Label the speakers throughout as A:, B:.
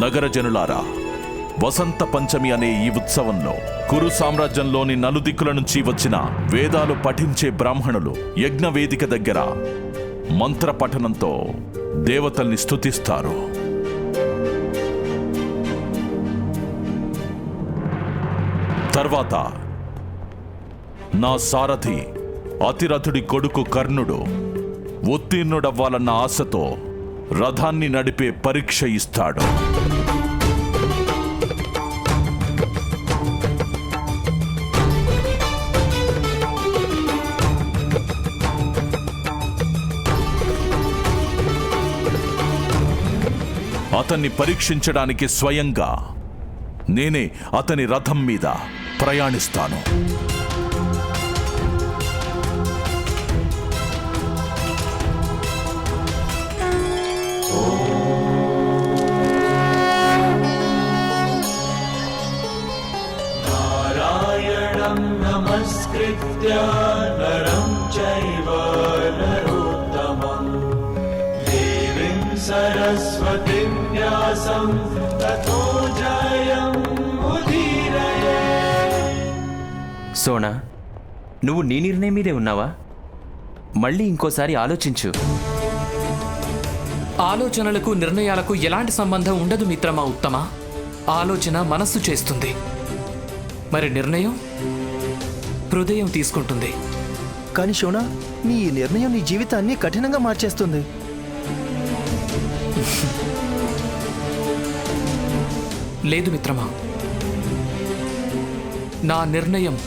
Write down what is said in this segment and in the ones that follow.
A: నగర జనులారా వసంత పంచమి అనే ఈ ఉత్సవంలో కురు సామ్రాజ్యంలోని నలుదిక్కుల నుంచి వచ్చిన వేదాలు పఠించే బ్రాహ్మణులు యజ్ఞవేదిక దగ్గర మంత్ర పఠనంతో దేవతల్ని స్తుతిస్తారు. తర్వాత నా సారథి అతిరథుడి కొడుకు కర్ణుడు ఉత్తీర్ణుడవ్వాలన్న ఆశతో రథాన్ని నడిపే పరీక్ష ఇస్తాడు. అతన్ని పరీక్షించడానికి స్వయంగా నేనే అతని రథం మీద ప్రయాణిస్తాను.
B: नारायणं नमस्कृत्य नरं चैव नरोत्तमम् देवीं सरस्वतीं व्यासं ततो जयम् उदीरये
C: సోనా నువ్వు నీ నిర్ణయం మీదే ఉన్నావా మళ్ళీ ఇంకోసారి ఆలోచించు
D: ఆలోచనలకు నిర్ణయాలకు ఎలాంటి సంబంధం ఉండదు మిత్రమా ఉత్తమ ఆలోచన మనస్సు చేస్తుంది మరి నిర్ణయం? హృదయం తీసుకుంటుంది.
E: కానీ షోనా నీ ఈ నిర్ణయం నీ జీవితాన్ని కఠినంగా మార్చేస్తుంది.
D: లేదు మిత్రమా. నా నిర్ణయం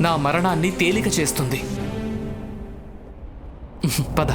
D: నా మరణాన్ని తేలిక చేస్తుంది. పద.